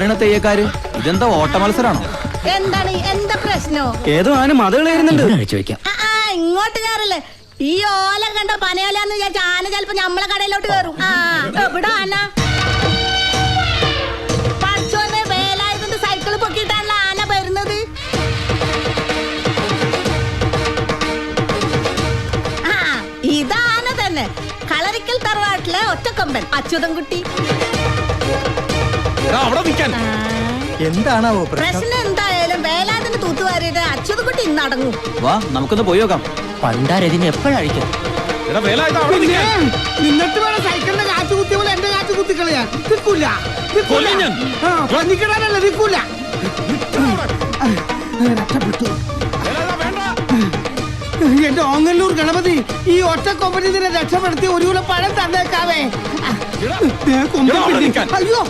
പറയണ തെയ്യക്കാര് ഇതെന്താ ഓട്ട മത്സരാണോ? എന്താണ്? എന്താ പ്രശ്നോ? ഏതോ ആന മതകളേരുന്നുണ്ട് ഇങ്ങോട്ട് കയറല്ലേ. ഈ ഓല കണ്ടോ പനയോലാന്ന് വിചാരിച്ച ആന ചെലപ്പോ നമ്മളെ കടയിലോട്ട് കയറും. ആ എവിടെ ആന. പഠിച്ചോന്ന് വേലായതുകൊണ്ട് സൈക്കിൾ പൊക്കിയിട്ടാണല്ലോ ആന വരുന്നത്. ആ ഇതാന തന്നെ. കളരിക്കൽ തറവാട്ടിലെ ഒറ്റക്കൊമ്പൻ അച്യുതൻകുട്ടി. അവിടെ നിൽക്കാൻ. എന്താണാവോ പ്രശ്നം? എന്തായാലും വേലാതിന് തൂത്തുവാരിയുടെ അച്യുതൻകുട്ടി ഇന്ന് അടങ്ങും. വാ നമുക്കൊന്ന് പോയി നോക്കാം. പണ്ടാരതിന് എപ്പോഴഴിക്കും എടാ വേല ഇത് അവിടെ നിൽക്കാൻ. നിന്നിട്ട് വേണം സൈക്കിളിന്റെ കാറ്റ് കുത്തിയ പോലെ എന്റെ കാറ്റ് കുത്തിക്കളയാൻ. നിൽക്കൂല കൊല്ലും ഞാൻ. പന്നിക്കിടാനല്ല നിൽക്കൂല. രക്ഷപ്പെട്ടു. വേല ഇതാ വേണ്ട. എന്റെ ഓങ്ങല്ലൂർ ഗണപതി ഈ ഒറ്റ കൊമ്പനി രക്ഷപ്പെടുത്തി ഒരു കിലോ പഴം തന്നേക്കാവേ. അയ്യോ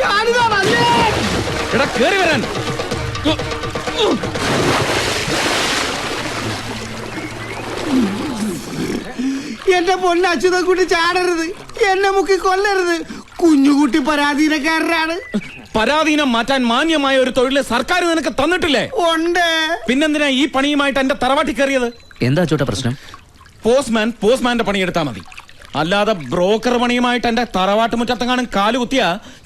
ഞാനിതാ വന്നേ. എടാ കേറി വരാൻ. എന്റെ പൊന്ന അച്യുതക്കുട്ടി ചാടരുത്. എന്നെ മുക്കി കൊല്ലരുത്. കുഞ്ഞുകുട്ടി പരാധീനക്കാരനാണ്. പരാധീനം മാറ്റാൻ മാന്യമായ ഒരു തൊഴിൽ സർക്കാർ നിനക്ക് തന്നിട്ടില്ലേ? ഉണ്ട്. പിന്നെന്തിനാ ഈ പണിയുമായിട്ട് എന്റെ തറവാട്ടി കയറിയത്? എന്താ ചോട്ടാ പ്രശ്നം? പോസ്റ്റ്മാൻ പോസ്റ്റ്മാന്റെ പണിയെടുത്താ മതി. അല്ലാതെ ബ്രോക്കർ പണിയുമായിട്ട് എന്റെ തറവാട്ട് മുറ്റത്തെങ്ങാനും കാൽ കുത്തിയ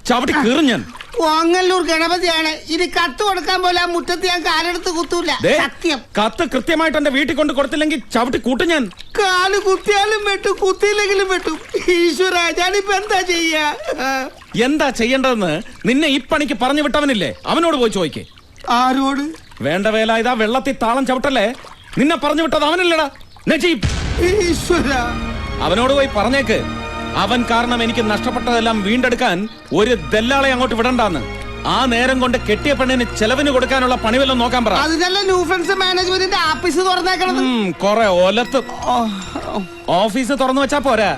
ചവിട്ടി കീറും ഞാൻ. വാങ്ങല്ലൂർ ഗണപതിയാണ്. ഇനി കത്ത് കൊടുക്കാൻ പോലെ ആ മുറ്റത്ത് ഞാൻ കാലെടുത്ത് കുത്തൂല. സത്യം. കത്ത് കൃത്യമായിട്ട് എന്റെ വീട്ടിൽ കൊണ്ട് കൊടുത്തില്ലെങ്കിൽ ചവിട്ടി കൂട്ടും ഞാൻ. കാൽ കുത്തിയാലും വെട്ടും കുത്തിയില്ലെങ്കിലും വെട്ടും. ഈശ്വര ഞാനിപ്പോ എന്താ ചെയ്യാ? എന്താ ചെയ്യേണ്ടതെന്ന് നിന്നെ ഈ പണിക്ക് പറഞ്ഞു വിട്ടവനില്ലേ? അവനോട് പോയി ചോദിക്കേ. ആരോട്? വേണ്ട വേല ഇതാ വെള്ളത്തിൽ താളം ചവിട്ടല്ലേ? നിന്നെ പറഞ്ഞു വിട്ടത് അവനല്ലടാ. നജീബ്. ഈശ്വര. അവനോട് പോയി പറഞ്ഞേക്ക്. അവൻ കാരണം എനിക്ക് നഷ്ടപ്പെട്ടതെല്ലാം വീണ്ടെടുക്കാൻ ഒരു ദല്ലാളെ അങ്ങോട്ട് വിടണ്ടാന്ന്. ആ നേരം കൊണ്ട് കെട്ടിയ പെണ്ണിന് ചെലവിന് കൊടുക്കാനുള്ള പണി വല്ലതും നോക്കാൻ പറ. മാനേജ്മെന്റിന്റെ ആഫീസ് കൊറേ ഒലത്ത്. ഓഫീസ് തുറന്നു വെച്ചാ പോരാ.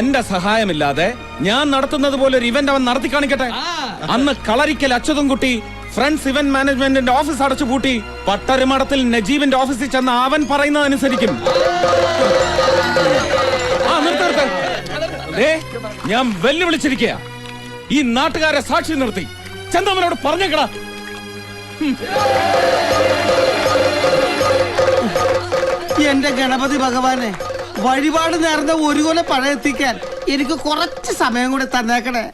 എന്റെ സഹായമില്ലാതെ ഞാൻ നടത്തുന്നത് പോലെ ഒരു ഇവന്റ് അവൻ നടത്തി കാണിക്കട്ടെ. അന്ന് കളരിക്കൽ അച്യുതൻകുട്ടി ഫ്രണ്ട്സ് ഇവന്റ് മാനേജ്മെന്റിന്റെ ഓഫീസ് അടച്ചു പൂട്ടി. പട്ടരുമടത്തിൽ നജീബിന്റെ ഓഫീസിൽ ചെന്ന് അവൻ പറയുന്നതനുസരിക്കും. ആ നിർത്ത് നിർത്ത്. ഞാൻ വെല്ലുവിളിച്ചിരിക്കുക ഈ നാട്ടുകാരെ സാക്ഷി നിർത്തി. ചെന്നവനോട് പറഞ്ഞേക്കടാ. എന്റെ ഗണപതി ഭഗവാനെ വഴിപാട് നേർന്ന ഒരു കൊല പഴയെത്തിക്കാൻ എനിക്ക് കുറച്ച് സമയം കൂടെ തന്നേക്കണേ.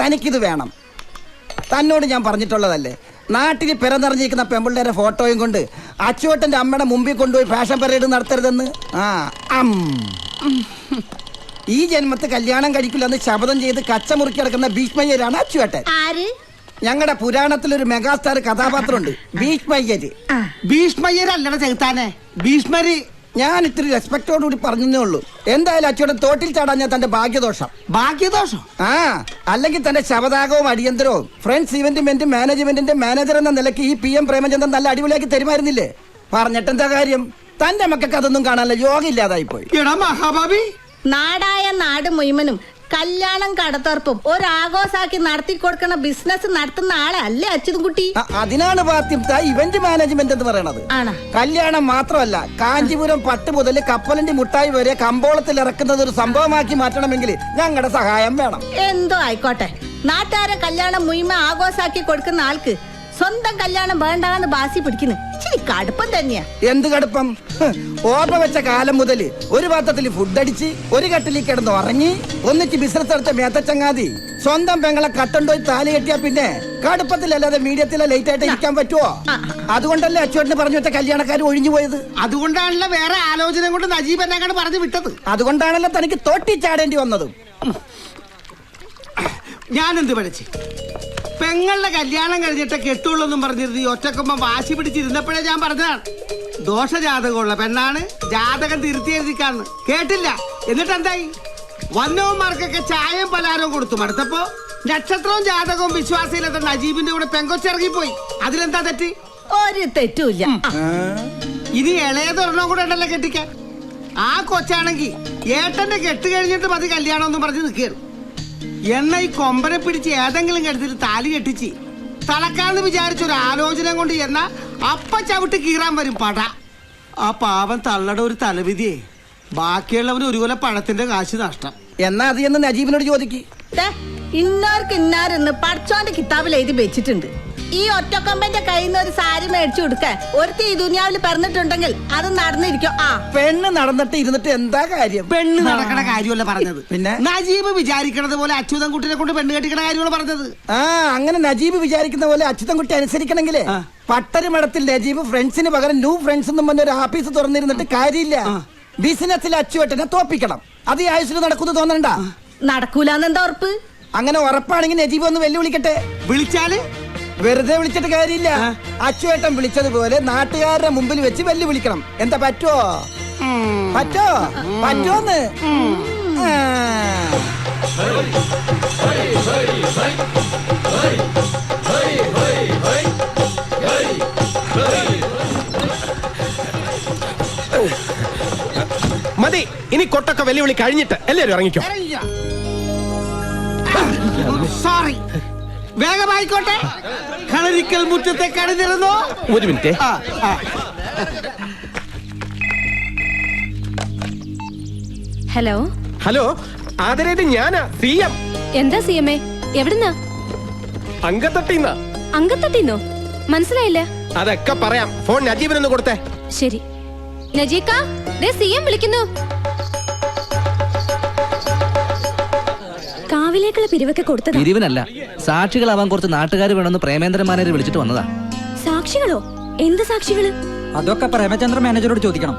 തനിക്കിത് വേണം. തന്നോട് ഞാൻ പറഞ്ഞിട്ടുള്ളതല്ലേ? നാട്ടിൽ പിറന്നിറങ്ങിയിരിക്കുന്ന പെമ്പിള്ളേരെ ഫോട്ടോയും കൊണ്ട് അച്ചുവട്ടന്റെ അമ്മയുടെ മുമ്പിൽ കൊണ്ടുപോയി ഫാഷൻ പരേഡ് നടത്തരുതെന്ന്? ആ അം. ഈ ജന്മത്ത് കല്യാണം കഴിക്കില്ലെന്ന് ശപഥം ചെയ്ത് കച്ചമുറുക്കി കിടക്കുന്ന ഭീഷ്മയ്യരാണ് അച്ചുവേട്ടൻ ആര്? ഞങ്ങളുടെ പുരാണത്തിൽ ഒരു മെഗാസ്റ്റാർ കഥാപാത്രമുണ്ട് ഭീഷ്മയ്യര്. ഭീഷ്മയ്യരല്ലട ചെകുത്താനെ. ഭീഷ്മര് ഞാൻ ഇത്തിരി റെസ്പെക്ടോടുകൂടി പറഞ്ഞതേ ഉള്ളൂ. എന്തായാലും അച്ചുവേട്ടൻ തോട്ടിൽ ചാടാൻ ഞാൻ തന്റെ ഭാഗ്യദോഷം. ഭാഗ്യദോഷം? ആ അല്ലെങ്കിൽ തന്റെ ശവദാഗവും അടിയന്തരവും. ഫ്രണ്ട്സ് ഇവന്റ്മെന്റ് മാനേജ്മെന്റിന്റെ മാനേജർ എന്ന നിലയ്ക്ക് ഈ പി എം പ്രേമചന്ദ്രൻ നല്ല അടിപൊളിയാക്കി തരുമായിരുന്നില്ലേ? പറഞ്ഞിട്ടെന്താ കാര്യം? തന്റെ മക്കൾക്ക് അതൊന്നും കാണാനല്ല യോഗ ഇല്ലാതായി പോയി നാടായ നാട് മുഴുവനും കല്യാണം കടത്തുറപ്പും ഒരാഘോഷാക്കി നടത്തി കൊടുക്കണ ബിസിനസ് നടത്തുന്ന ആളെ അല്ലേ അച്യുതൻകുട്ടി? അ- അതിനാണ് ഇവന്റ് മാനേജ്മെന്റ് എന്ന് പറയണത്. ആണ്? കല്യാണം മാത്രമല്ല കാഞ്ചിപുരം പട്ട് മുതൽ കപ്പലിന്റെ മുട്ടായി വരെ കമ്പോളത്തിൽ ഇറക്കുന്നത് ഒരു സംഭവമാക്കി മാറ്റണമെങ്കിൽ ഞങ്ങളുടെ സഹായം വേണം. എന്തോ ആയിക്കോട്ടെ. നാട്ടുകാരെ കല്യാണം മുയിമ ആഘോഷാക്കി കൊടുക്കുന്ന ആൾക്ക് സ്വന്തം കല്യാണം വേണ്ടാന്ന് ബാസി പിടിക്കുന്നു. ഇച്ചിരി കടുപ്പം തന്നെയാ. എന്ത് കടുപ്പം? ഓർമ്മ വെച്ച കാലം മുതൽ ഒരു പാത്രത്തിൽ ഫുഡ് അടിച്ച് ഒരു കട്ടിലി കിടന്ന് ഉറങ്ങി ഒന്നിച്ച് ബിസിനസ് എടുത്ത മേത്തച്ചങ്ങാതി സ്വന്തം പെങ്ങളെ കട്ടുണ്ടോയി താലി കെട്ടിയാ പിന്നെ കടുപ്പത്തിലല്ലാതെ മീഡിയത്തിലെ ലേറ്റ് ആയിട്ട് ഇരിക്കാൻ പറ്റുമോ അതുകൊണ്ടല്ലേ അച്ചുവേട്ടന് പറഞ്ഞു വെച്ച കല്യാണക്കാർ ഒഴിഞ്ഞു പോയത്? അതുകൊണ്ടാണല്ലോ വേറെ ആലോചന കൊണ്ട് നജീബ് എന്നെ പറഞ്ഞു വിട്ടത്. അതുകൊണ്ടാണല്ലോ തനിക്ക് തോട്ടി ചാടേണ്ടി വന്നതും. ഞാനെന്ത് പഠിച്ച്? പെങ്ങളുടെ കല്യാണം കഴിഞ്ഞിട്ട് കെട്ടുള്ളെന്നും പറഞ്ഞിരുന്നു. ഈ ഒറ്റക്കൊമ്പം വാശി പിടിച്ചിരുന്നപ്പോഴേ ഞാൻ പറഞ്ഞതാണ്. ദോഷജാതകമുള്ള പെണ്ണാണ് ജാതകം തിരുത്തിയെഴുതിക്കാന്ന്. കേട്ടില്ല. എന്നിട്ട് എന്തായി വന്നവന്മാർക്കൊക്കെ ചായയും പലഹാരവും കൊടുത്തു. മടുത്തപ്പോ നക്ഷത്രവും ജാതകവും വിശ്വാസയില്ലാത്ത നജീബിന്റെ കൂടെ പെങ്കൊച്ചിറങ്ങിപ്പോയി. അതിലെന്താ തെറ്റ്? ഒരു തെറ്റുമില്ല. ഇത് ഇനി ഇളയതൊരെണ്ണം കൂടെ ഉണ്ടല്ലോ കെട്ടിക്കാൻ. ആ കൊച്ചാണെങ്കിൽ ഏട്ടന്റെ കെട്ട് കഴിഞ്ഞിട്ട് മതി കല്യാണം എന്ന് പറഞ്ഞ് നിൽക്കുകയാണ്. എന്ന ഈ കൊമ്പനെ പിടിച്ച് ഏതെങ്കിലും കെടുത്തിട്ട് താലി കെട്ടിച്ച്. തളക്കാന്ന് വിചാരിച്ച ഒരു ആലോചന കൊണ്ട് എന്ന അപ്പ ചവിട്ട് കീറാൻ വരും പട. ആ പാവം തള്ളട ഒരു തലവിധിയെ. ബാക്കിയുള്ളവന് ഒരു കൊല പഴത്തിന്റെ കാശ് നഷ്ടം. എന്നാ അത് എന്ന് നജീബിനോട് ചോദിക്ക്. ദേ, ഇന്നാർക്ക് ഇന്നാരെന്ന് പഠിച്ചോന്റെ കിതാബിൽ എഴുതി വെച്ചിട്ടുണ്ട്. ഈ ഒറ്റക്കൊമ്പന്റെ കയ്യിൽ നിന്ന് ഒരു സാരി മേടിച്ചു കൊടുക്കാൻ ഒരുത്തി ഈ ദുനിയാവിൽ പറഞ്ഞിട്ടുണ്ടെങ്കിൽ അത് നടന്നിരിക്കും. ആ. പെണ്ണ് നടന്നിട്ട് ഇരുന്നിട്ട് എന്താ കാര്യം? പെണ്ണ് നടക്കണ കാര്യമല്ല പറഞ്ഞത്. പിന്നെ? നജീബ് വിചാരിക്കണത് പോലെ അച്യുതം കുട്ടിനെ കൊണ്ട് പെണ്ണ് കെട്ടിക്കണ കാര്യമാണ് പറഞ്ഞത്. ആ അങ്ങനെ നജീബ് വിചാരിക്കുന്ന പോലെ അച്യുതൻകുട്ടി അനുസരിക്കണമെങ്കിലേ പട്ടരി മടത്തിൽ നജീബ് ഫ്രണ്ട്സിന് പകരം ന്യൂ ഫ്രണ്ട്സ് എന്നും പറഞ്ഞ ഒരു ആഫീസ് തുറന്നിരുന്നിട്ട് കാര്യമില്ല. ബിസിനസ്സിൽ അച്ചുവെട്ടിനെ തോപ്പിക്കണം. അത് ഈ ആയുസിൽ നടക്കുന്നു തോന്നണ്ട. നടക്കൂലെന്നെന്താ ഉറപ്പ്? അങ്ങനെ ഉറപ്പാണെങ്കിൽ നജീബ് ഒന്ന് വെല്ലുവിളിക്കട്ടെ. വിളിച്ചാൽ? വെറുതെ വിളിച്ചിട്ട് കാര്യമില്ല. അച്ചുവേട്ടൻ വിളിച്ചതുപോലെ നാട്ടുകാരുടെ മുമ്പിൽ വെച്ച് വെല്ലു വിളിക്കണം എന്താ പറ്റുമോ പറ്റോ? പറ്റോന്ന്. മതി ഇനി കൊട്ടൊക്കെ വെല്ലുവിളി കഴിഞ്ഞിട്ട് എല്ലാവരും ഇറങ്ങിക്കോ. സോറി വേഗമായിക്കോട്ടെ. കളരിക്കൽ മുറ്റത്തെ കണിതിരുന്നു ഒരു മിനിറ്റ്. ഹലോ? ഹലോ ആദരേത് ഞാനാ സി എം. എന്താ സി എം എ? എവിടുന്നാ? അങ്കത്തട്ടിന്ന. അങ്കത്തട്ടിന്നോ? മനസ്സിലായില്ല. അതൊക്കെ പറയാം. ഫോൺ നജീബിനൊന്ന് കൊടുത്തേ. ശരി. നജീക്ക ദേ സി എം വിളിക്കുന്നു. കാവിലേക്കുള്ള പിരിവൊക്കെ കൊടുത്തത്. പിരിവിനല്ല. സാക്ഷികളാവാൻ കുറച്ച് നാട്ടുകാർ വേണമെന്ന് പ്രേമേന്ദ്ര മാനേജർ വിളിച്ചിട്ട് വന്നതാ. സാക്ഷികളോ? എന്ത് സാക്ഷികൾ? അതൊക്കെ പ്രേമചന്ദ്ര മാനേജറോട് ചോദിക്കണം.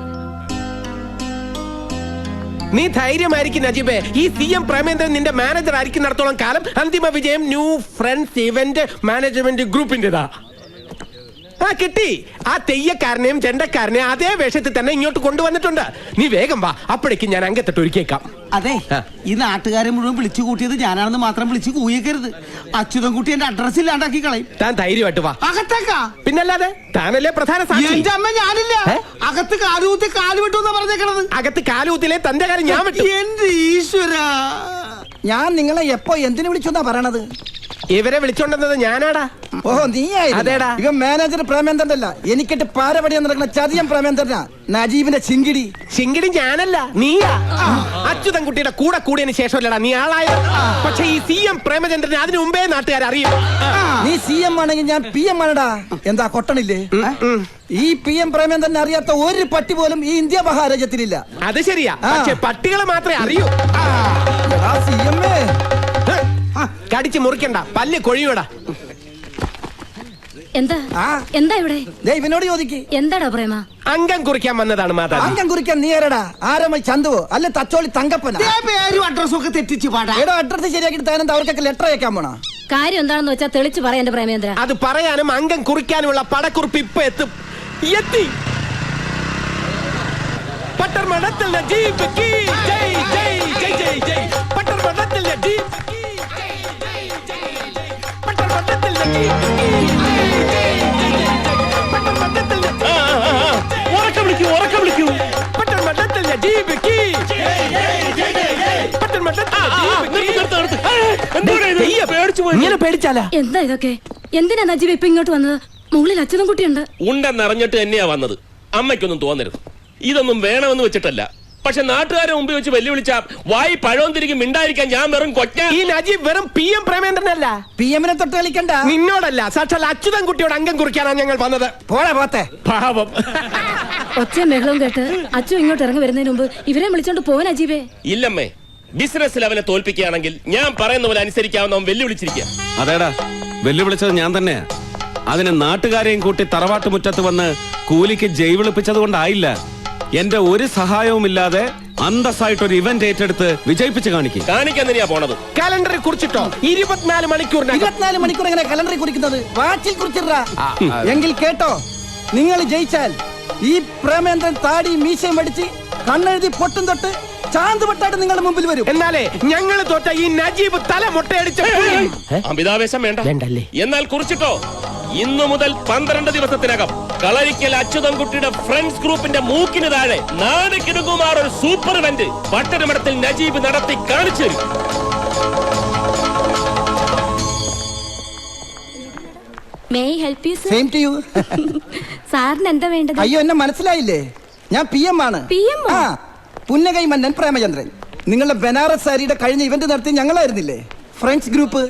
നീ ധൈര്യമായിരിക്കും നജീബേ. ഈ സി എം പ്രേമേന്ദ്രൻ നിന്റെ മാനേജർ ആയിരിക്കും നടത്തോളം കാലം അന്തിമ വിജയം ന്യൂ ഫ്രണ്ട്സ് ഇവന്റ് മാനേജ്മെന്റ് ഗ്രൂപ്പിന്റേതാ. ആ കിട്ടി. ആ തെയ്യക്കാരനെയും ചെണ്ടക്കാരനെയും അതേ വേഷത്തിൽ തന്നെ ഇങ്ങോട്ട് കൊണ്ടുവന്നിട്ടുണ്ട്. നീ വേഗം വാ അപ്പോഴേക്കും ഞാൻ അങ്കത്തിട്ട് ഒരുക്കിയേക്കാം. അതെ ഈ നാട്ടുകാരെ മുഴുവൻ വിളിച്ചു കൂട്ടിയത് ഞാനാണെന്ന് മാത്രം വിളിച്ചു കൂയിക്കരുത് അച്യുതം കുട്ടി എന്റെ അഡ്രസ് ഇല്ലാണ്ടാക്കി കളയും. താൻ ധൈര്യമായിട്ട് വാ. അകത്തേക്കാ. പിന്നല്ലാതെ താനല്ലേ പ്രധാന സാക്ഷി? എന്റെ അമ്മ ഞാനില്ല. ഏ? അകത്ത് കാലുകുത്തി കാൽ വിട്ടു എന്നാ പറഞ്ഞേക്കണത്? അകത്ത് കാലൂത്തിലെ തന്റെ കാര്യം ഞാൻ വിട്ടു. എന്റെ ഈശ്വര. ഞാൻ നിങ്ങളെ എപ്പോ എന്തിനു വിളിച്ചെന്നാ പറയണത്? ഇവരെ വിളിച്ചോണ്ടെന്നത് ഞാനാടാ. ഓ അതേടാ. ഇവൻ മാനേജർ പ്രേമേന്ദ്രൻ അല്ല എനിക്കിട്ട് പാരപടിയാൻ നടക്കുന്ന ചതിയം പ്രേമേന്ദ്രനാ. നജീബിന്റെ ചിങ്കിടി. ചിങ്കിടി ഞാനല്ല നീയാ. അച്യുതൻ കുട്ടിയുടെ കൂടെ കൂടിയതിന് ശേഷമല്ലടാ നീ ആളായ. പക്ഷെ ഈ സി എം പ്രേമചന്ദ്രൻ അതിനു മുമ്പേ നാട്ടുകാർ അറിയും. നീ സി എം ആണെങ്കിൽ ഞാൻ പി എം ആണടാ. എന്താ കൊട്ടണില്ലേ? ഈ പി എം പ്രേമേന്ദ്രനെ അറിയാത്ത ഒരു പട്ടി പോലും ഈ ഇന്ത്യ മഹാരാജ്യത്തിലില്ല. അത് ശരിയാ. പക്ഷെ പട്ടികളെ മാത്രമേ അറിയൂ. കടിച്ച് മുറിക്കണ്ട. പല്ല് കൊഴിയൂടാ എന്താ? ആ. എന്താ ഇവിടെ? ദേ ഇവനോട് ചോദിക്ക്. എന്താടാ പ്രേമ? അംഗം കുറിക്കാൻ വന്നതാണ് മാതാജി അംഗം കുറിക്കാൻ നീ ആരടാ? ആരമ്മ ചന്തുവോ? അല്ലെ തച്ചോളി തങ്കപ്പന? ദേ പേരും അഡ്രസ്സും ഒക്കെ തെറ്റിച്ച് പാടാ. എടോ അഡ്രസ് ശരിയാക്കിട്ട് താനെന്താ അവർക്കൊക്കെ ലെറ്റർ അയക്കാൻ പോണോ? കാര്യം എന്താണെന്ന് വെച്ചാ തെളിച്ച് പറയാ എന്റെ പ്രേമേന്ദ്ര അത് പറയാനും അംഗം കുറിക്കാനുമുള്ള പടക്കുറിപ്പ് ഇപ്പൊ എത്തും. എത്തി. പട്ടർ മഠത്തിൽ നജീബ് കീ. ജയ് ജയ് ജയ് ജയ് ജയ്. പട്ടർ ഉറക്കം വിളിക്കൂ ഉറക്കം വിളിക്കൂ. പട്ടർ മഠത്തിൽ നജീബ് കീ ജയ് ജയ് ജയ് ജയ് പട്ടർ മഠത്തിൽ ഇങ്ങനെ പേടിച്ചാലാ? എന്താ ഇതൊക്കെ? എന്തിനാ നജീബ് ഇപ്പൊ ഇങ്ങോട്ട് വന്നത്? മുകളിൽ അച്ഛനും കുട്ടിയുണ്ട്. ഉണ്ടെന്നറിഞ്ഞിട്ട് തന്നെയാ വന്നത്. അമ്മയ്ക്കൊന്നും തോന്നരുത്. ഇതൊന്നും വേണമെന്ന് വെച്ചിട്ടല്ല. പക്ഷെ നാട്ടുകാരെ മുമ്പ് വെച്ച് വെല്ലുവിളിച്ച വായി പഴവും തിരികെ മിണ്ടായിരിക്കാൻ ഞാൻ വെറും കൊച്ച ഈ നജീബ് വെറും പി എം പ്രേമേന്ദ്രനല്ല. പി എമ്മിനെ തൊട്ട് കളിക്കണ്ട. നിന്നോടല്ല സാക്ഷാൽ അച്യുതൻ കുട്ടിയോട് അംഗം കുറിക്കാനാണ് ഞങ്ങൾ വന്നത്. പോളെ പോത്തെ. പാപം ഒച്ച ബഹളവും കേട്ട് അച്ഛൻ ഇങ്ങോട്ട് ഇറങ്ങി വരുന്നതിന് മുമ്പ് ഇവരെ വിളിച്ചോണ്ട് പോവാൻ അജീബേ ഇല്ലമ്മേ ബിസിനസ് ലെവലെ തോൽപ്പിക്കുകയാണെങ്കിൽ ഞാൻ പറയുന്ന പോലെ അനുസരിക്കാവുന്ന അവൻ വെല്ലുവിളിച്ചിരിക്കുക അതേടാ വെല്ലുവിളിച്ചത് ഞാൻ തന്നെയാ. അതിന് നാട്ടുകാരെയും കൂട്ടി തറവാട്ട് മുറ്റത്ത് വന്ന് കൂലിക്ക് ജൈവിളിപ്പിച്ചത് വിളിപ്പിച്ചത് കൊണ്ടായില്ല. എന്റെ ഒരു സഹായവും ഇല്ലാതെ അന്തസ്സായിട്ട് ഒരു ഇവന്റ് ഏറ്റെടുത്ത് വിജയിപ്പിച്ച് കാണിക്കും. കാണിക്കാൻ തന്നെയാ പോണത്. കലണ്ടറിൽ കുറിച്ചിട്ടോ? ഇരുപത്തിനാല് മണിക്കൂറിനകം. ഇരുപത്തിനാല് മണിക്കൂർ എങ്ങനെ കലണ്ടറിൽ കുറിക്കുന്നത്? വാച്ചിൽ കുറിച്ചിട എങ്കിൽ കേട്ടോ നിങ്ങൾ ജയിച്ചാൽ ഈ പ്രേമേന്ദ്രൻ താടി മീശയും അടിച്ച് കണ്ണെഴുതി പൊട്ടും തൊട്ട് ചാന്ത് പൊട്ടായിട്ട് നിങ്ങളുടെ മുമ്പിൽ വരും. എന്നാലേ ഞങ്ങൾ തോറ്റ ഈ നജീബ് തല മുട്ടയടിച്ച അമിതാവേശം വേണ്ട. വേണ്ടല്ലേ? എന്നാൽ കുറിച്ചിട്ടോ? ഇന്നു മുതൽ പന്ത്രണ്ട് ദിവസത്തിനകം കളരിക്കൽ അച്യുതൻകുട്ടിയുടെ ഫ്രണ്ട്സ് ഗ്രൂപ്പിന്റെ മൂക്കിന് താഴെ നാട് കിടുങ്ങുമാർ ഒരു സൂപ്പർ ഇവന്റ് പട്ടണമടത്തിൽ നജീബ് നടത്തി കാണിച്ചു തരും. May you same to you സാറിന് എന്താ വേണ്ടത്? അയ്യോ എന്നെ മനസ്സിലായില്ലേ? ഞാൻ പി എം ആണ്. പി എം ആ? പുന്നകൈ മന്നൻ പ്രേമചന്ദ്രൻ. നിങ്ങളുടെ ബനാറസ് സാരിയുടെ കഴിഞ്ഞ ഇവന്റ് നടത്തി ഞങ്ങളായിരുന്നില്ലേ? ഫ്രണ്ട്സ് ഗ്രൂപ്പ്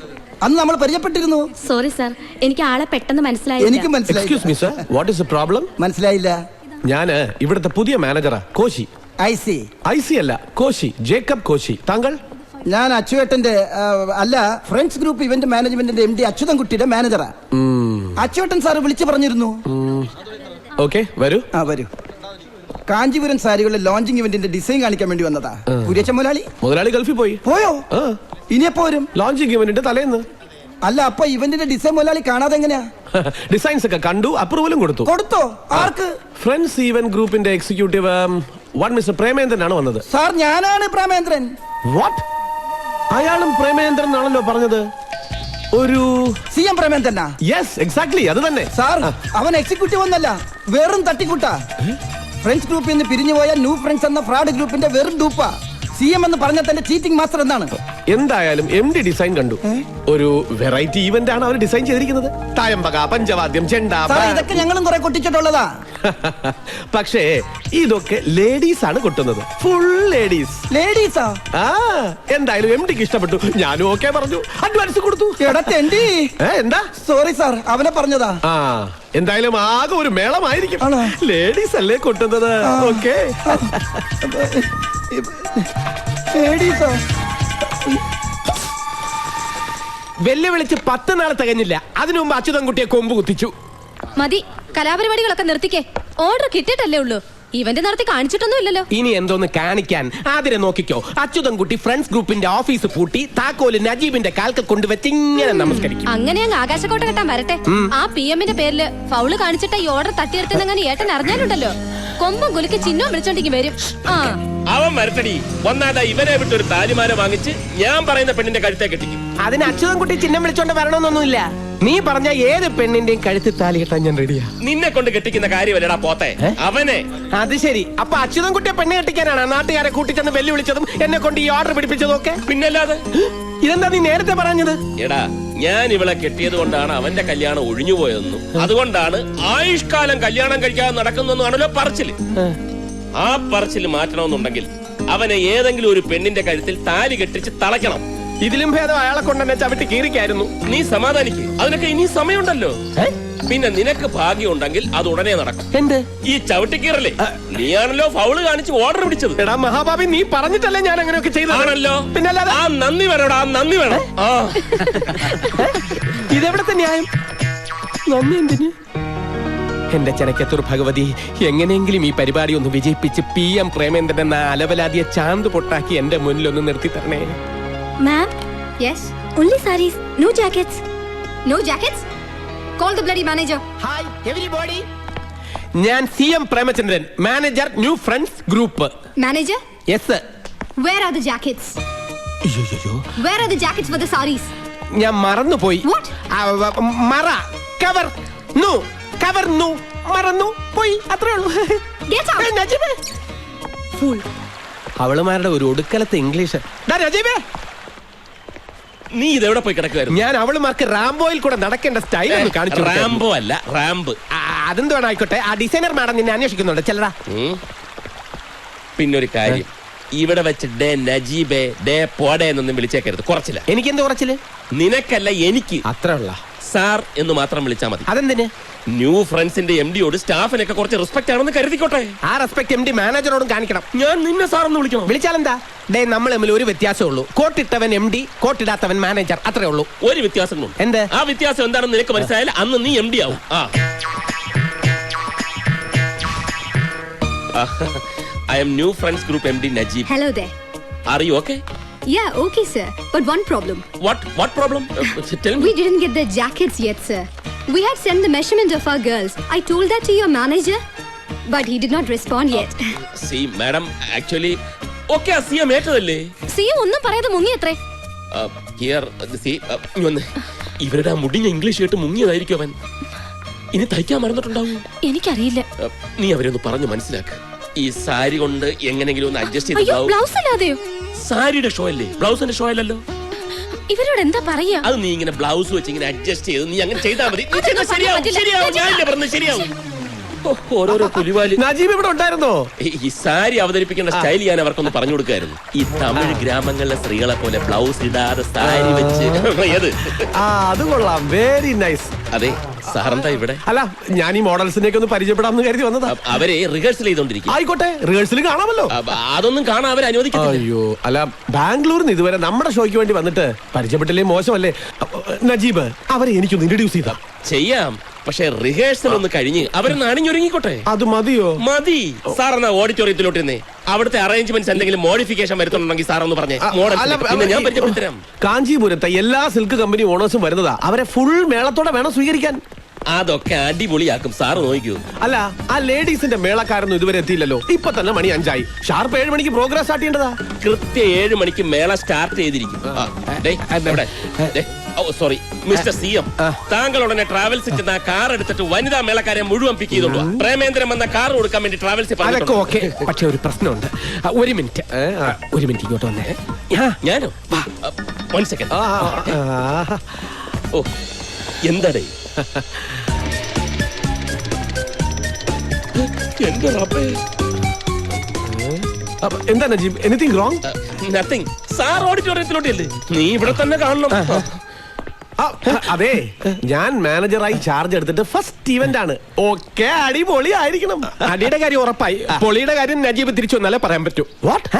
അന്ന് നമ്മൾ പരിചയപ്പെട്ടിരുന്നു. സോറി സർ എനിക്ക് ആളെ പെട്ടെന്ന് മനസ്സിലായി എനിക്ക് മനസ്സിലായി excuse me sir what is the problem മനസ്സിലായില്ല. ഞാൻ ഇവിടുത്തെ പുതിയ മാനേജറാ Koshy. I see. I see അല്ല കോശി. ജേക്കബ് കോശി. താങ്കൾ? ഞാൻ അച്ചുവേട്ടന്റെ ആ, അല്ല ഫ്രണ്ട്സ് ഗ്രൂപ്പ് ഇവന്റ് മാനേജ്മെന്റിന്റെ എം ഡി അച്യുതൻകുട്ടിയുടെ മാനേജറാ അച്ചുവേട്ടൻ സാർ വിളിച്ചു പറഞ്ഞിരുന്നു. ഓക്കെ വരൂ. ആ വരൂ. കാഞ്ചിപുരം സാരികളുടെ ലോഞ്ചിങ് ഇവന്റിന്റെ ഡിസൈൻ കാണിക്കാൻ വേണ്ടി വന്നതാ. കുര്യച്ച മുതലാളി മുതലാളി ഗൾഫിൽ പോയി. പോയോ? ആ. ഇനിയെപ്പോ വരും ലോഞ്ചിങ് ഇവന്റിന്റെ തലേന്ന്. അല്ല അപ്പൊ ഇവന്റിന്റെ ഡിസൈൻ മുതലാളി കാണാതെ എങ്ങനെയാ? ഡിസൈൻസ് ഒക്കെ കണ്ടു അപ്രൂവലും കൊടുത്തു. കൊടുത്തോ? ആർക്ക്? ഫ്രണ്ട്സ് ഈവൻ ഗ്രൂപ്പിന്റെ എക്സിക്യൂട്ടീവ് വൺ മിസ്റ്റർ പ്രേമേന്ദ്രനാണ് വന്നത്. സാർ ഞാനാണ് പ്രേമേന്ദ്രൻ. വാട്ട് അയാളും പ്രേമേന്ദ്രൻ ആണല്ലോ പറഞ്ഞത്. ഒരു സി എം പ്രേമേന്ദ്രനാ? യെസ് എക്സാക്ട്ലി അത് തന്നെ. സാർ അവൻ എക്സിക്യൂട്ടീവ് ഒന്നല്ല വെറും തട്ടിക്കൂട്ടാ. ഫ്രണ്ട്സ് ഗ്രൂപ്പിൽ നിന്ന് പിരിഞ്ഞു പോയ ന്യൂ ഫ്രണ്ട്സ് എന്ന ഫ്രോഡ് ഗ്രൂപ്പിന്റെ വെറും ഡൂപ്പാ സി എം എന്ന് പറഞ്ഞ തന്റെ ചീറ്റിംഗ് മാസ്റ്റർ എന്നാണ്. എന്തായാലും എം ഡി ഡിസൈൻ കണ്ടു ഒരു വെറൈറ്റി ഇവന്റ് ആണ് അവർ ഡിസൈൻ ചെയ്തിരിക്കുന്നത് തായമ്പക പഞ്ചവാദ്യം ചെണ്ട ഇതൊക്കെ ഞങ്ങളും കുറെ കൊട്ടിച്ചിട്ടുള്ളതാ പക്ഷേ ഇതൊക്കെ ലേഡീസ് ആണ് കൊട്ടുന്നത് ഫുൾ ലേഡീസ് ലേഡീസാ ആ എന്തായാലും എം ഡിക്ക് ഇഷ്ടപ്പെട്ടു ഞാനും ഓക്കെ പറഞ്ഞു അഡ്വാൻസ് കൊടുത്തു എടത്തെണ്ടി എന്താ സോറി സാർ അവനെ പറഞ്ഞതാ ആ എന്തായാലും ആകെ ഒരു മേളമായിരിക്കും? ലേഡീസ് അല്ലേ കൊട്ടുന്നത് ഓക്കെ ലേഡീസാ വെല്ലുവിളിച്ച് പത്ത് നാൾ തികഞ്ഞില്ല. അതിനു മുമ്പ് അച്യുതൻകുട്ടിയെ കൊമ്പ് കുത്തിച്ചു. മതി കലാപരിപാടികളൊക്കെ നിർത്തിക്കേ. ഓർഡർ കിട്ടിയിട്ടല്ലേ ഉള്ളൂ. ഇവന്റ് നടത്തി കാണിച്ചിട്ടൊന്നുമില്ലല്ലോ ഇനി എന്തോന്ന് കാണിക്കാൻ? ആതിരെ നോക്കിക്കോ. അച്യുതൻകുട്ടി ഫ്രണ്ട്സ് ഗ്രൂപ്പിന്റെ ഓഫീസ് പൂട്ടി താക്കോൽ നജീബിന്റെ കാൽക്ക് കൊണ്ടുവച്ച് ഇങ്ങനെ നമസ്കരിക്കും. അങ്ങനെ അങ്ങ് ആകാശക്കോട്ട കെട്ടാൻ വരട്ടെ. ആ പി എമ്മിന്റെ പേരിൽ ഫൗൾ കാണിച്ചിട്ട് ഈ ഓർഡർ തട്ടിയെടുത്തെന്നങ്ങനെ ഏട്ടൻ അറിഞ്ഞാലുണ്ടല്ലോ. കൊമ്പും കുലുക്കി ചിഹ്നവും വിളിച്ചോണ്ടെങ്കിൽ വരും. ആ. അവൻ വരട്ടടി. ഒന്നാതെ ഇവനെ വിട്ട് ഒരു താലിമാല വാങ്ങിച്ച് ഞാൻ പറയുന്ന പെണ്ണിന്റെ കഴുത്തെ കെട്ടിക്കും. അതിന് അച്യുതൻകുട്ടി ചിഹ്നം വിളിച്ചോണ്ട് വരണമെന്നൊന്നുമില്ല. നീ പറഞ്ഞ ഏത് പെണ്ണിന്റെയും കഴുത്ത് താലി കെട്ടാൻ ഞാൻ റെഡിയാ നിന്നെ കൊണ്ട് കെട്ടിക്കുന്ന കാര്യമല്ലടാ പോത്തെ. അവനെ. അത് ശരി. അപ്പൊ അച്യുതൻകുട്ടിയെ പെണ്ണ് കെട്ടിക്കാനാണ്? നാട്ടുകാരെ കൂട്ടിച്ചെന്ന് വെല്ലുവിളിച്ചതും എന്നെ കൊണ്ട് ഈ ഓർഡർ പിടിപ്പിച്ചതും ഒക്കെ? പിന്നല്ലാതെ? ഇതെന്താ നീ നേരത്തെ പറഞ്ഞത്? എടാ ഞാൻ ഇവളെ കെട്ടിയത് കൊണ്ടാണ് അവന്റെ കല്യാണം ഒഴിഞ്ഞുപോയതെന്നും അതുകൊണ്ടാണ് ആയുഷ്കാലം കല്യാണം കഴിക്കാതെ നടക്കുന്നതെന്നാണല്ലോ പറച്ചിൽ. ആ പറച്ചിൽ മാറ്റണമെന്നുണ്ടെങ്കിൽ അവനെ ഏതെങ്കിലും ഒരു പെണ്ണിന്റെ കഴുത്തിൽ താലി കെട്ടിച്ച് തളയ്ക്കണം. ഇതിലും ഭേദം അയാളെ കൊണ്ടെന്നെ ചവിട്ടി കീറിക്കായിരുന്നു. നീ സമാധാനിക്ക്. അതിനൊക്കെ ഇനി സമയമുണ്ടല്ലോ. പിന്നെ നിനക്ക് ഭാഗ്യം ഉണ്ടെങ്കിൽ അത് ഉടനെ നടക്കും. എന്ത്? ഈ ചവിട്ടിക്കീറല്ലേ നീയാണല്ലോ ഫൗൾ കാണിച്ച് ഓർഡർ പിടിച്ചത്. എടാ മഹാഭാവി നീ പറഞ്ഞിട്ടല്ലേ ഞാൻ അങ്ങനെയൊക്കെ ചെയ്തതാണല്ലോ പിന്നെ ആ നന്ദി വേണോടാ ആ നന്ദി വേണം. ആ. ഇതെവിടത്തെ ന്യായം? നന്ദി എന്തിന്? എന്റെ ചെനക്കത്തൂർ ഭഗവതി എങ്ങനെയെങ്കിലും ഈ പരിപാടി ഒന്ന് വിജയിപ്പിച്ച് പി എം പ്രേമേന്ദ്രൻ എന്ന അലവലാതിയെ ചാന്ത് പൊട്ടാക്കി എന്റെ മുന്നിൽ ഒന്ന് നിർത്തി തരണേ. Ma'am yes only saris no jackets no jackets call the bloody manager hi everybody ഞാൻ C M Premachandran manager new friends group manager yes where are the jackets where are the jackets for the saris ഞാൻ മറന്നുപോയി. What മറ cover നു cover നു മറന്നു പോയി. അത്രേ ഉള്ളൂ. ഏ, നജീബേ. ഫൂൾ അവളുമാരുടെ ഒരു ഒടുക്കലത്തെ ഇംഗ്ലീഷ്. ദാ നജീബേ. നീ ഇതെവിടെ പോയി കിടക്കുവായിരുന്നു? ഞാൻ അവളുമാർക്ക് റാംബോയിൽ കൂടെ നടക്കേണ്ട സ്റ്റൈൽ ഒന്ന് കാണിച്ചു കൊടുക്കായിരുന്നു. റാംബോ അല്ല റാമ്പ് ആ, അതെന്തോ ആയിക്കോട്ടെ ആ ഡിസൈനർ മാഡം നിന്നെ അന്വേഷിക്കുന്നുണ്ട്. ചെല്ലടാ. ഉം. പിന്നൊരു കാര്യം. ഇവിടെ വെച്ച് ഡേ നജീബേ ഡേ പോടെ എന്നൊന്നും വിളിച്ചേക്കരുത്. കുറച്ചില്ല. എനിക്കെന്ത് കുറച്ചിൽ? നിനക്കല്ല എനിക്ക്. അത്ര ഉള്ള. സാർ എന്ന് മാത്രം വിളിച്ചാൽ മതി. അതെന്തിന്? ന്യൂ ഫ്രണ്ട്സിന്റെ എം ഡിയോട് സ്റ്റാഫിനൊക്കെ കുറച്ച് റെസ്പെക്ട് ആണെന്ന് കരുതിക്കോട്ടെ ആ റെസ്പെക്ട് എം ഡി മാനേജറോടും കാണിക്കണം ഞാൻ നിന്നെ സാർ എന്ന് വിളിക്കണം വിളിച്ചാലെന്താ ഡേ നമ്മൾ തമ്മിൽ ഒരു വ്യത്യാസമേ ഉള്ളൂ കോട്ടിട്ടവൻ എം ഡി കോട്ടിടാത്തവൻ മാനേജർ അത്രേ ഉള്ളൂ ഒരു വ്യത്യാസം എന്ത്? ആ വ്യത്യാസം എന്താണെന്ന് നിനക്ക് മനസ്സിലായാൽ അന്ന് നീ എം ഡി ആവും ആ I am new friends group M D Najeeb hello they are you okay Yeah, okay, sir. But one problem. What? What problem? Uh, tell me. We didn't get the jackets yet, sir. We had sent the measurement of our girls. I told that to your manager, but he did not respond yet. See madam actually okay C M ഏറ്റതല്ലേ C ഒന്നും പറയാതെ മുങ്ങിയത്രേ. Here C വന്ന്. ഇവരുടെ ആ മുടിഞ്ഞ English കേട്ട് മുങ്ങിയതായിരിക്കും അവൻ. ഇനി തയ്ക്കാൻ മറന്നിട്ടുണ്ടാവും. എനിക്കറിയില്ല. Uh, നീ അവരെ ഒന്ന് പറഞ്ഞു മനസ്സിലാക്ക്. ഈ സാരി കൊണ്ട് എങ്ങനെങ്കിലും ഒന്ന് അഡ്ജസ്റ്റ് അയ്യോ ചെയ്തിട്ടുണ്ടാവും ബ്ലൗസ് അല്ലാതെയോ? സാരിയുടെ ഷോ അല്ലേ? ബ്ലൗസിന്റെ ഷോ അല്ലല്ലോ. ഇവരോട് എന്താ പറയാ? അത് നീ ഇങ്ങനെ ബ്ലൗസ് വെച്ച് ഇങ്ങനെ അഡ്ജസ്റ്റ് ചെയ്ത് നീ അങ്ങനെ ചെയ്താൽ മതി. നീ ചെയ്താൽ ശരിയാവും. ശരിയാവും. ഞാൻ പറഞ്ഞു പറഞ്ഞത് ശരിയാവും ഓരോരോ പുലിവാലി. നജീബ് ഇവിടെ ഉണ്ടായിരുന്നോ? ഈ- സാരി അവതരിപ്പിക്കേണ്ട സ്റ്റൈൽ ഞാൻ അവർക്കൊന്ന് പറഞ്ഞു കൊടുക്കായിരുന്നു. ഈ തമിഴ് ഗ്രാമങ്ങളിലെ സ്ത്രീകളെ പോലെ ബ്ലൗസ് ഇടാതെ സാരി വെച്ച്. ഏത്? ആ അത് കൊള്ളാം. വെരി നൈസ് അതെ സാറെന്താ ഇവിടെ? അല്ല ഞാൻ ഈ മോഡൽസിനെയൊക്കെ ഒന്ന് പരിചയപ്പെടാമെന്ന് കരുതി വന്നതാ. അവരെ റിഹേഴ്സൽ ചെയ്തോണ്ടിരിക്കും. ആയിക്കോട്ടെ റിഹേഴ്സൽ കാണാമല്ലോ. അതൊന്നും കാണാൻ അവർ അനുവദിക്കുന്നില്ല അയ്യോ അല്ല ബാംഗ്ലൂരിൽ നിന്ന് ഇതുവരെ നമ്മുടെ ഷോയ്ക്ക് വേണ്ടി വന്നിട്ട് പരിചയപ്പെട്ടില്ലേ മോശമല്ലേ? നജീബ് അവരെ എനിക്കൊന്ന് ഇൻട്രൊഡ്യൂസ് ചെയ്താം. ചെയ്യാം. പക്ഷെ റിഹേഴ്സൽ ഒന്ന് കഴിഞ്ഞ് അവരൊന്ന് അണിഞ്ഞൊരുങ്ങിക്കോട്ടെ അത് മതിയോ? മതി. സാർ എന്നാ ഓഡിറ്റോറിയത്തിലോട്ടിരുന്നേ. അവിടുത്തെ അറേഞ്ച്മെന്റ്സ് എന്തെങ്കിലും മോഡിഫിക്കേഷൻ വരുത്തുന്നുണ്ടെങ്കിൽ സാർ ഒന്ന് പറഞ്ഞേ മോഡൽ പിന്നെ ഞാൻ പരിചയപ്പെടുത്തരാം. കാഞ്ചീപുരത്തെ എല്ലാ സിൽക്ക് കമ്പനി ഓണേഴ്സും വരുന്നതാ. അവരെ ഫുൾ മേളത്തോടെ വേണം സ്വീകരിക്കാൻ. അതൊക്കെ അടിപൊളിയാക്കും. സാർ നോക്കൂ. അല്ല ആ ലേഡീസിന്റെ മേളക്കാരൊന്നും ഇതുവരെ എത്തിയില്ലല്ലോ. ഇപ്പൊ തന്നെ മണി അഞ്ചായി. ഷാർപ്പ് ഏഴ് മണിക്ക് പ്രോഗ്രാം സ്റ്റാർട്ട് ചെയ്യേണ്ടതാ. കൃത്യ ഏഴ് മണിക്ക് മേള സ്റ്റാർട്ട് ചെയ്തിരിക്കും. Oh sorry mister C M താങ്കൾ ഉടനെ ട്രാവൽസിൽ ചെന്ന കാർ എടുത്തിട്ട് വനിതാ മേളക്കാരെ മുഴുവൻ പിക്ക് ചെയ്തോളൂ. പ്രേമേന്ദ്രൻ വന്ന കാർ കൊടുക്കാൻ വേണ്ടി ട്രാവൽസിൽ അതൊക്കെ ഓക്കെ പക്ഷെ ഒരു പ്രശ്നമുണ്ട്. ആ, ഒരു മിനിറ്റ് ആ, ഒരു മിനിറ്റ് ഇങ്ങോട്ട് വന്നേ. ആ, ഞാനോ? വൺ സെക്കൻഡ് ആ, ആ, ഓ എന്താടേ? എന്റെ റബ്ബേ? ആ, എന്താ Najeeb? Anything wrong nothing sir ഓഡിറ്റോറിയത്തിലോട്ടല്ലേ നീ ഇവിടെ തന്നെ കാണണം. അതെ. ഞാൻ മാനേജറായി ചാർജ് എടുത്തിട്ട് ഫസ്റ്റ് ഇവന്റ് ആണ്. ഓക്കെ അടിപൊളി ആയിരിക്കണം അടിയുടെ കാര്യം ഉറപ്പായി. പൊളിയുടെ കാര്യം നജീബ് തിരിച്ചു വന്നാലേ പറയാൻ പറ്റൂ. വാട്ട്